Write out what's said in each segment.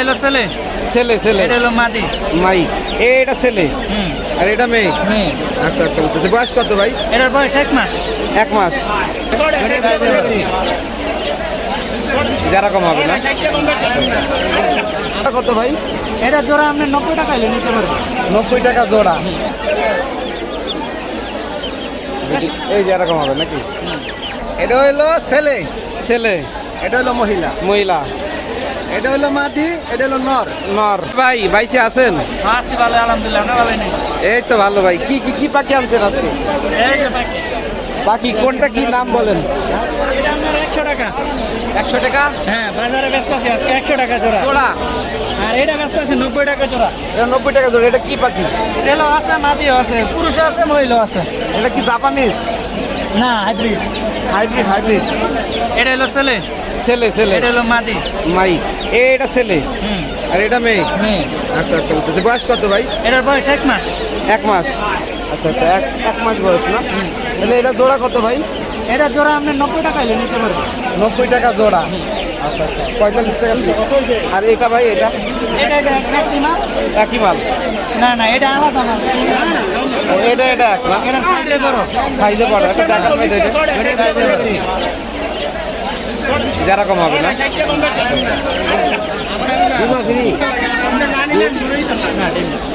হলো ছেলে? ছেলে ছেলে। এটা হলো মাদি। মাই। এটা ছেলে। হুম। আর এটা মেয়ে। মেয়ে। আচ্ছা আচ্ছা বুঝতেছি। বয়স কত ভাই? এটার বয়স এক মাস। এক মাস। যারা কম হবে না। এটা কত ভাই? এটা জোড়া আপনি নব্বই টাকা হলে নিতে পারবেন। নব্বই টাকা জোড়া। এই যে এরকম হবে নাকি? এটা হইল ছেলে। ছেলে। এটা হলো মহিলা। মহিলা। এটা হলো মাদি এটা হলো নর। নর। ভাই বাইসে আছেন? আছি ভালো আলহামদুলিল্লাহ আমরা ভালো নেই এই তো ভালো ভাই। কি কি কি পাখি আনছেন আজকে? এই যে বাকি পাখি কোনটা কি নাম বলেন? এটা আপনার একশো টাকা। একশো টাকা? হ্যাঁ বাজারে ব্যস্ত আছে আজকে একশো টাকা জোড়া। জোড়া? আর এটা ব্যস্ত আছে নব্বই টাকা জোড়া। এটা নব্বই টাকা জোড়া এটা কি পাখি? ছেলেও আছে মাদিও আছে পুরুষও আছে মহিলাও আছে। এটা কি জাপানিজ? না হাইব্রিড। Hybrid hybrid. এটা হলো ছেলে? ছেলে ছেলে। এটা হলো মাদি? মাই। এটা ছেলে। হুম। আর এটা মেয়ে? মেয়ে। আচ্ছা আচ্ছা বুঝতে বয়স কত ভাই? এটার বয়স এক মাস। এক মাস। আচ্ছা আচ্ছা এক এক মাস বয়স না? তাহলে এটা জোড়া কত ভাই? এটা জোড়া আপনি নব্বই টাকা নিতে পারবেন নব্বই টাকা জোড়া। আচ্ছা আচ্ছা। পঁয়তাল্লিশ টাকা পিস আর এটা ভাই এটা? একই মাল। না না এটা আলাদা মাল। এটা এটা এক না সাইজে বড়। এটা দেখার ভাই এটা এটা size এ বড়। যারা কম হবে না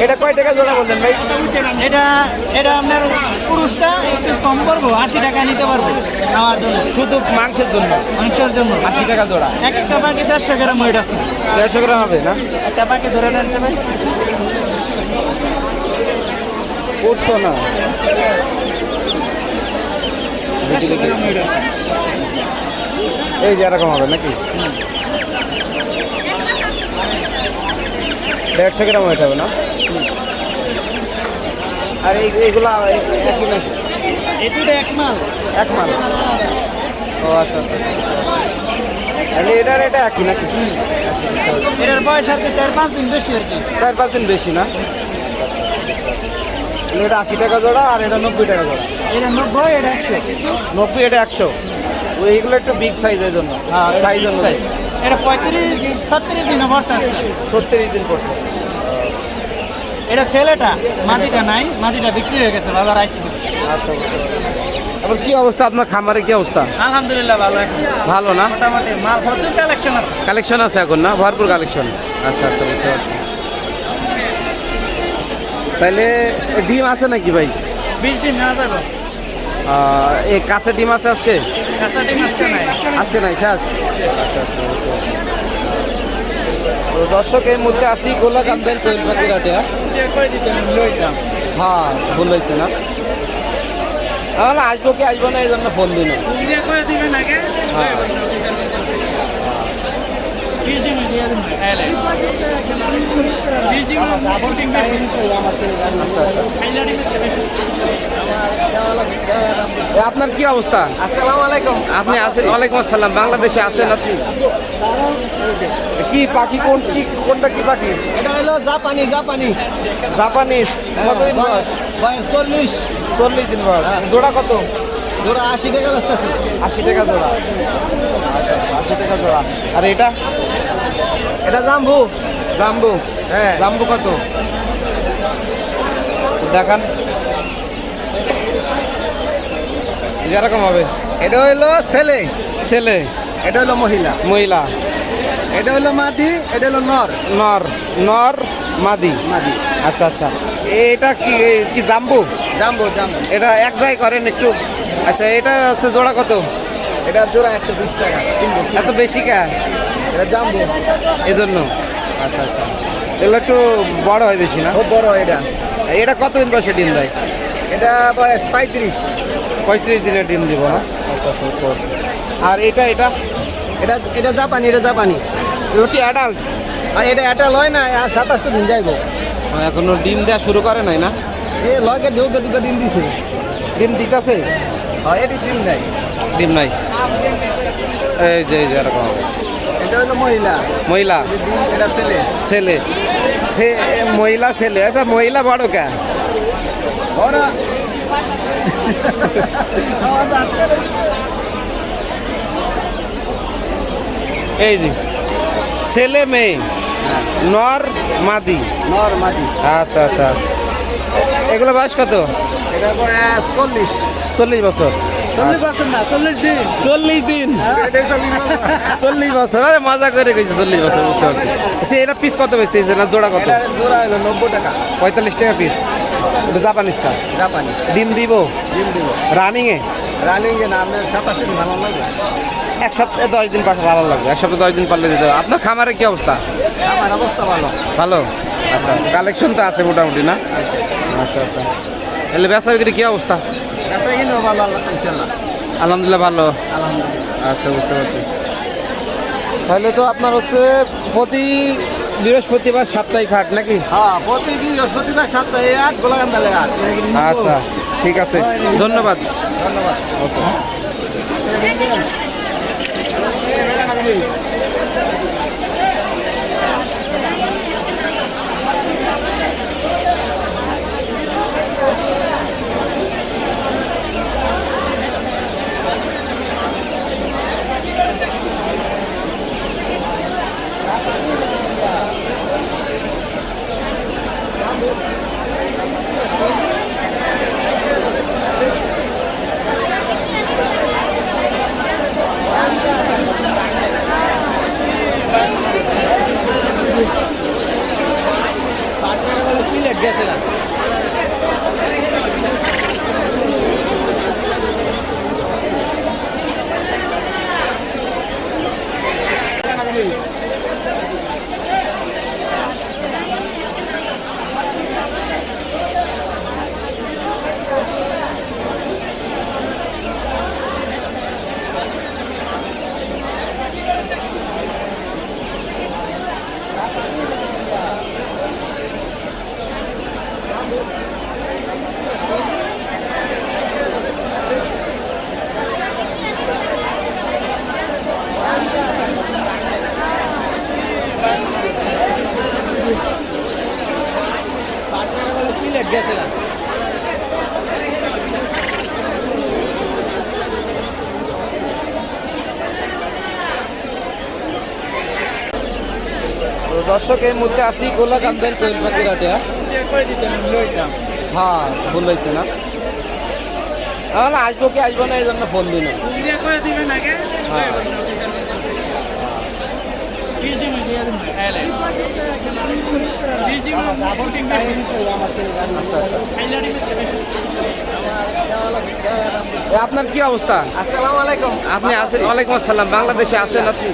এটা কয় টাকা জোড়া বললেন ভাই? এটা এটা আপনার পুরুষটা একটু কম করব আশি টাকা নিতে পারব খাওয়ার জন্য। শুধু মাংসের জন্য? মাংসের জন্য। আশি টাকা জোড়া। এক একটা পাখি দেড়শো গ্রাম ওয়েট আছে। দেড়শো গ্রাম হবে না? একটা পাখি ধরে নেন ভাই উঠতো না। এই যে এরকম হবে নাকি? দেড়শো গ্রাম হয়ে যাবে না? আর এই এইগুলো একই নাকি এক মাল। এক মাল? ও আচ্ছা আচ্ছা। তাহলে এটার এটা একই নাকি? এটার বয়স আর চার পাঁচ দিন বেশি আর কি। চার পাঁচ দিন বেশি না? এটা আশি টাকা জোড়া আর এটা নব্বই টাকা জোড়া। এটা নব্বই এটা একশো। নব্বই এটা একশো। ওই এইগুলো একটু বিগ সাইজের জন্য। হ্যাঁ সাইজ size। এটা পঁয়ত্রিশ ছত্রিশ দিনে বর্ষা আছে। ছত্রিশ দিন করছে এটা ছেলেটা মাটিটা নাই মাটিটা বিক্রি হয়ে গেছে বাজার আইসি। আচ্ছা আবার কি অবস্থা আপনার খামারে কি অবস্থা? আলহামদুলিল্লাহ ভালো ভালো না? মোটামুটি মাল প্রচুর কালেকশন আছে। কালেকশন আছে এখন না? ভরপুর কালেকশন আচ্ছা আচ্ছা বুঝতে পারছি। তাহলে ডিম আছে নাকি ভাই? বিশ দিন নেওয়া যাবে। এই কাছে ডিম আছে আজকে? আজকে নাই? শেষ আচ্ছা আচ্ছা। তো দর্শক এই মুহূর্তে আসি গোলাকান্দের সেল পাখির হাটে হ্যাঁ? হ্যাঁ ভুল হয়েছে না? আসব কি আসব না এই জন্য ফোন দিন দিয়ে করে দিবেন আগে হ্যাঁ বিশ দিন দিয়ে দেবেন তাহলে বিশ দিন ভোটিং বেশি আচ্ছা আচ্ছা খাইলা ডিম বেশি এ, আপনার কি অবস্থা? আসসালামু আলাইকুম। আপনি আছেন ওয়ালাইকুম আসসালাম। বাংলাদেশে আছেন আপনি? কি পাখি কোন কি কোনটা কি পাখি? এটা হলো জাপানি জাপানি। জাপানিজ। বয়স? বয়স? চল্লিশ। চল্লিশ দিন বয়স। জোড়া কত? ধরো আশি টাকা ব্যস্ত আশি টাকা জোড়া। আচ্ছা আচ্ছা আশি টাকা জোড়া। আর এটা? এটা জাম্বু। জাম্বু। হ্যাঁ। জাম্বু কত? দেখান। যেরকম হবে। এটা হইল ছেলে। ছেলে। এটা হলো মহিলা। মহিলা। এটা হলো মাদি এটা হলো নর। নর। নর মাদি। মাদি। আচ্ছা আচ্ছা। এটা কি কি জাম্বু? জাম্বু জাম্বু। এটা এক জায়গায় করেন একটু। আচ্ছা এটা হচ্ছে জোড়া কত? এটা জোড়া একশো বিশ টাকা। এত বেশি কে এটা জাম্বু। এই জন্য আচ্ছা আচ্ছা। এগুলো একটু বড় হয় বেশি না? খুব বড় এটা। এটা কতদিন বয়সে ডিম দেয়? এটা বয়স পঁয়ত্রিশ। পঁয়ত্রিশ দিনে ডিম দিব না? আচ্ছা আচ্ছা আর এটা এটা? এটা এটা জাপানি এটা জাপানি। এগুলো কি অ্যাডাল্ট আর এটা এটা লয় না আর সাতাশটা দিন যাইবো। এখনও ডিম দেওয়া শুরু করে নাই না? এ লয়কে ঢুকে দুটো দিন দিছে। ডিম দিতেছে? হ্যাঁ এটি দিন নাই। ডিম নাই। এই যে এরকম। এটা হলো মহিলা। মহিলা। এটা ছেলে। ছেলে। সে মহিলা ছেলে আচ্ছা মহিলা বড় কে? এই যে ছেলে মেয়ে নর মাদি। নর মাদি। আচ্ছা আচ্ছা। এগুলো বয়স কত? এটা বয়স চল্লিশ। চল্লিশ বছর। চল্লিশ দিন। চল্লিশ এটাই চল্লিশ বছর। আরে মজা করে গেছে চল্লিশ বছর বুঝতে পারছি। আচ্ছা, এটা পিস কত বেচতে না জোড়া কত? জোড়া হলো নব্বই টাকা। পঁয়তাল্লিশ টাকা পিস এটা জাপানিজটা জাপানি ডিম দিব? ডিম দিব। রানিংয়ে রানিং এ না আপনার সাতাশে ভালো লাগবে। এক সপ্তাহে দশ দিন পাশে ভালো লাগবে। এক সপ্তাহে দশ দিন পারলে দিতে। আপনার খামারের কি অবস্থা? আমার অবস্থা ভালো। ভালো? আচ্ছা কালেকশন তো আছে মোটামুটি না? আচ্ছা আচ্ছা। তাহলে ব্যবসা বিক্রি কী অবস্থা? আলহামদুলিল্লাহ ভালো। আচ্ছা বুঝতে পারছি। তাহলে তো আপনার হচ্ছে প্রতি বৃহস্পতিবার সাপ্তাহিক হাট নাকি? হ্যাঁ প্রতি বৃহস্পতিবার সপ্তাহে আট গোলাকান্দালে আট আচ্ছা ঠিক আছে। ধন্যবাদ। ধন্যবাদ। সিলেট গেছিলাম সিলেট গেছিলাম। তো দর্শক এই মুহূর্তে আছি গোলাকান্দের কোয়েল পাখির হ্যাঁ? ভুল হয়েছে না? আসব কি আসব না এই জন্য ফোন দিন হ্যাঁ। আপনার কি অবস্থা? আসসালামু আলাইকুম। আপনি আছেন? ওয়ালাইকুম আসসালাম। বাংলাদেশে আছেন আপনি?